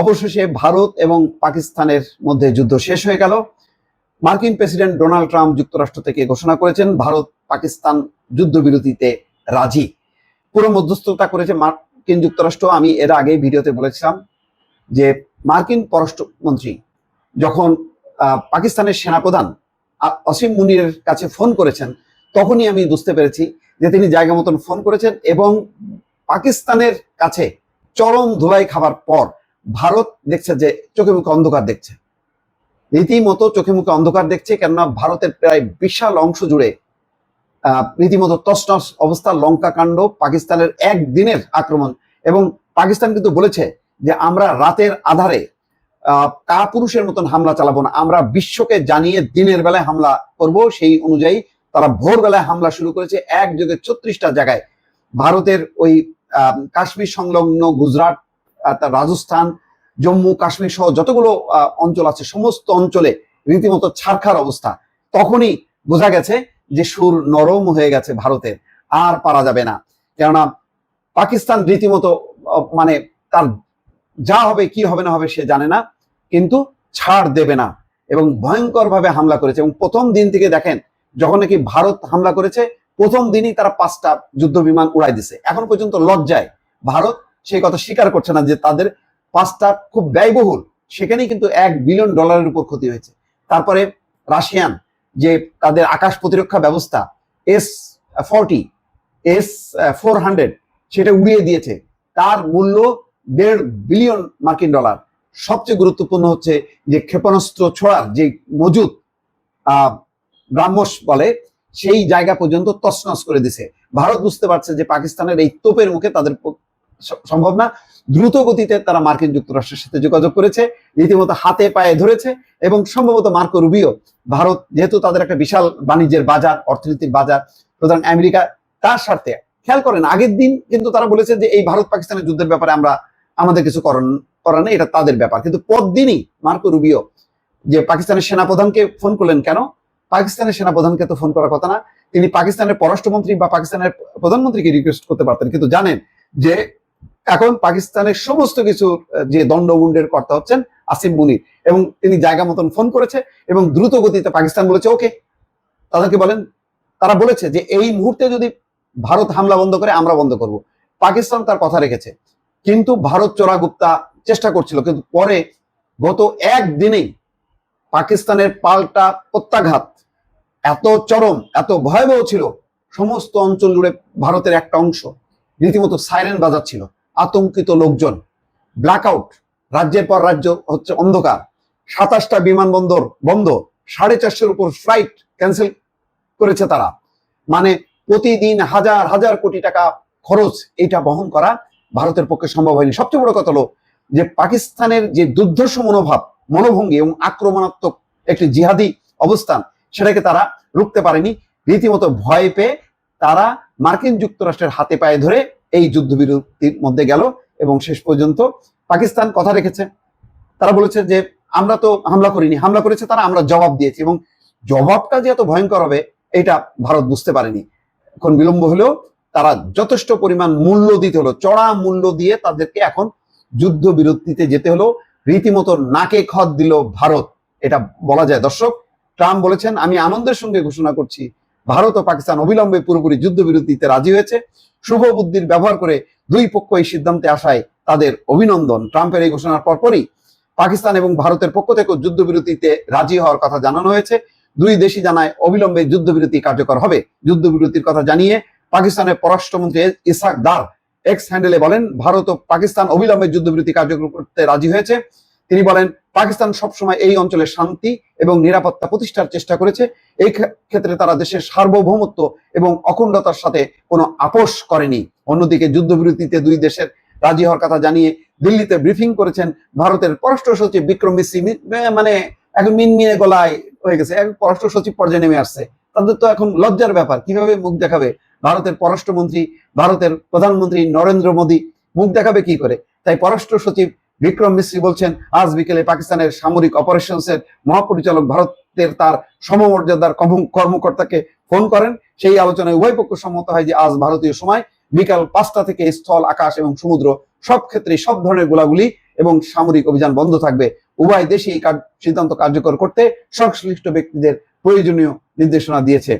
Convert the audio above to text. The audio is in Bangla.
অবশেষে ভারত এবং পাকিস্তানের মধ্যে যুদ্ধ শেষ হয়ে গেল। মার্কিন প্রেসিডেন্ট ডোনাল্ড ট্রাম্প যুক্তরাষ্ট্র থেকে ঘোষণা করেছেন, ভারত পাকিস্তান যুদ্ধবিরতিতে রাজি। পুরো মধ্যস্থতা করেছে মার্কিন যুক্তরাষ্ট্র। আমি এর আগে ভিডিওতে বলেছিলাম যে মার্কিন পররাষ্ট্রমন্ত্রী যখন পাকিস্তানের সেনাপ্রধান অসীম মুনিরের কাছে ফোন করেছেন, তখনই আমি বুঝতে পেরেছি যে তিনি জায়গা মতন ফোন করেছেন এবং পাকিস্তানের কাছে চরম ধুলাই খাবার পর ভারত দেখছে যে চোখে মুখে অন্ধকার দেখছে। রীতিমতো চোখে মুখে অন্ধকার দেখছে, কেননা ভারতের প্রায় বিশাল অংশ জুড়ে রীতিমতো তসনস অবস্থা, লঙ্কা কাণ্ড, পাকিস্তানের একদিনের আক্রমণ। এবং পাকিস্তান কিন্তু বলেছে যে আমরা রাতের আধারে কাপুরুষের মতন হামলা চালাবো না। আমরা বিশ্বকে জানিয়ে দিনের বেলায় হামলা করব, সেই অনুযায়ী তারা ভোরবেলায় হামলা শুরু করেছে এক যোগে ছত্রিশটা জায়গায়। ভারতের ওই কাশ্মীর সংলগ্ন গুজরাট রাজস্থান, জম্মু, কাশ্মীর সহ যতগুলো অঞ্চল আছে, সমস্ত অঞ্চলে রীতিমতো ছারখার অবস্থা। তখনই বোঝা গেছে যে সুর নরম হয়ে গেছে ভারতের, আর পারা যাবে না। কেননা পাকিস্তান রীতিমতো মানে তার যা হবে, কি হবে না হবে সে জানে না, কিন্তু ছাড় দেবে না এবং ভয়ঙ্করভাবে হামলা করেছে। এবং প্রথম দিন থেকে দেখেন, যখন নাকি ভারত হামলা করেছে, প্রথম দিনই তারা পাঁচটা যুদ্ধ বিমান উড়াই দিছে। এখন পর্যন্ত লজ্জায় ভারত সেই কথা স্বীকার করছে না যে তাদের পাঁচটা খুব ব্যয়বহুল। সেখানেই কিন্তু এক বিলিয়ন ডলারের উপর ক্ষতি হয়েছে। তারপরে রাশিয়ান, যে তাদের আকাশ প্রতিরক্ষা ব্যবস্থা S forty S four hundred সেটা উড়িয়ে দিয়েছে। তার মূল্য দেড় বিলিয়ন মার্কিন ডলার সবচেয়ে গুরুত্বপূর্ণ হচ্ছে যে ক্ষেপণাস্ত্র ছোড়ার যে মজুদ ব্রাহ্মস বলে, সেই জায়গা পর্যন্ত তছনছ করে দিছে। ভারত বুঝতে পারছে যে পাকিস্তানের এই তোপের মুখে তাদের সম্ভব না। দ্রুত গতিতে তারা মার্কিন যুক্তরাষ্ট্রের সাথে যোগাযোগ করেছে, রীতিমতো হাতে পায়ে ধরেছে এবং সম্ভবত মার্কো রুবিও, ভারত যেহেতু তাদের একটা বিশাল বাণিজ্যের বাজার, অর্থনীতির বাজার, প্রধান আমেরিকা, তার স্বার্থে, খেয়াল করেন, আগের দিন কিন্তু তারা বলেছে যে এই ভারত পাকিস্তানের যুদ্ধের ব্যাপারে আমরা আমাদের কিছু করার করার নেই, এটা তাদের ব্যাপার। কিন্তু পরদিনই মার্কো রুবিও, যে পাকিস্তানের সেনাপ্রধানকে ফোন করলেন কেন? পাকিস্তানের সেনাপ্রধানকে তো ফোন করার কথা না, তিনি পাকিস্তানের পররাষ্ট্রমন্ত্রী বা পাকিস্তানের প্রধানমন্ত্রীকে রিকোয়েস্ট করতে পারতেন, কিন্তু জানেন যে এখন পাকিস্তানের সমস্ত কিছু যে দণ্ডমুণ্ডের কর্তা হচ্ছেন আসিম মুনির, এবং তিনি জায়গা মতন ফোন করেছে এবং দ্রুত গতিতে পাকিস্তান বলেছে, ওকে। তাদেরকে বলেন, তারা বলেছে যে, এই মুহূর্তে যদি ভারত হামলা বন্ধ করে, আমরা বন্ধ করব। পাকিস্তান তার কথা রেখেছে। কিন্তু ভারত চোরাগুপ্তা চেষ্টা করছিল, কিন্তু পরে গত একদিনেই পাকিস্তানের পাল্টা প্রত্যাঘাত এত চরম, এত ভয়াবহ ছিল, সমস্ত অঞ্চল জুড়ে ভারতের একটা অংশ রীতিমতো সাইরেন বাজাচ্ছিল। আতঙ্কিত লোকজন। ব্ল্যাকআউট রাজ্যের পর রাজ্য হচ্ছে অন্ধকার। সাতাশটা বিমানবন্দর বন্ধ, সাড়ে চারশোর উপর ফ্লাইট ক্যান্সেল করেছে তারা। মানে প্রতিদিন হাজার হাজার কোটি টাকা খরচ এটা বহন করা ভারতের পক্ষে সম্ভব হয়নি। সবচেয়ে বড় কথা হলো যে পাকিস্তানের যে দুর্ধর্ষ মনোভাব, মনোভঙ্গি এবং আক্রমণাত্মক একটি জিহাদি অবস্থান, সেটাকে তারা রুখতে পারেনি। রীতিমতো ভয় পেয়ে তারা মার্কিন যুক্তরাষ্ট্রের হাতে পায়ে ধরে এই যুদ্ধবিরতির মধ্যে গেল এবং শেষ পর্যন্ত পাকিস্তান কথা রেখেছে। তারা বলেছে যে, আমরা তো হামলা করিনি। হামলা করেছে তারা, আমরা জবাব দিয়েছি। এবং জবাবটা যে এত ভয়ঙ্কর হবে, এটা ভারত বুঝতে পারেনি। এখন বিলম্ব হলেও তারা যথেষ্ট পরিমাণ মূল্য দিতে হলো। চড়া মূল্য দিয়ে তাদেরকে এখন যুদ্ধ বিরতিতে যেতে হলো। রীতিমতো নাকে খত দিল ভারত। এটা বলা যায়। দর্শক, ট্রাম্প বলেছেন, আমি আনন্দের সঙ্গে ঘোষণা করছি। ভারত ও পাকিস্তান অবিলম্বে পুরোপুরি যুদ্ধবিরতিতে রাজি হয়েছে। শুভ বুদ্ধির ব্যবহার করে দুই পক্ষ এই সিদ্ধান্তে আসায় তাদের অভিনন্দন। ট্রাম্পের এই ঘোষণার পরপরই পাকিস্তান এবং ভারতের পক্ষ থেকে যুদ্ধবিরতিতে রাজি হওয়ার কথা জানানো হয়েছে। দুই দেশই জানায় অবিলম্বে যুদ্ধবিরতি কার্যকর হবে। যুদ্ধবিরতির কথা জানিয়ে পাকিস্তানের পররাষ্ট্রমন্ত্রী ইসাক দার এক্স হ্যান্ডেলে বলেন, ভারত ও পাকিস্তান অবিলম্বে যুদ্ধবিরতি কার্যকর করতে রাজি হয়েছে। তিনি বলেন, পাকিস্তান সবসময় এই অঞ্চলে শান্তি এবং নিরাপত্তা প্রতিষ্ঠার চেষ্টা করেছে। এই ক্ষেত্রে তারা দেশের সার্বভৌমত্ব এবং অখণ্ডতার সাথে কোনো আপোষ করেনি। অন্যদিকে যুদ্ধবিরতিতে দুই দেশের রাজি হওয়ার কথা জানিয়ে দিল্লিতে ব্রিফিং করেছেন ভারতের পররাষ্ট্র সচিব বিক্রম মিশ্রি মি- মানে এখন মিনমিনে গলায় হয়ে গেছে। এখন পররাষ্ট্র সচিব পর্যায়ে নেমে আসছে। তাদের তো এখন লজ্জার ব্যাপার, কীভাবে মুখ দেখাবে? ভারতের পররাষ্ট্রমন্ত্রী, ভারতের প্রধানমন্ত্রী নরেন্দ্র মোদী মুখ দেখাবে কি করে? তাই পররাষ্ট্র সচিব বিক্রম মিশ্রি বলছেন, আজ বিকেলে পাকিস্তানের সামরিক অপারেশনস এর মহাপরিচালক ভারতের তার সমমর্যাদার কর্মকর্তাকে ফোন করেন। সেই আলোচনায় উভয় পক্ষ সম্মত হয় যে, আজ ভারতীয় সময় বিকাল পাঁচটা থেকে স্থল, আকাশ এবং সমুদ্র সব ক্ষেত্রে সব ধরনের গোলাগুলি এবং সামরিক অভিযান বন্ধ থাকবে। উভয় দেশই এই সিদ্ধান্ত কার্যকর করতে সংশ্লিষ্ট ব্যক্তিদের প্রয়োজনীয় নির্দেশনা দিয়েছে।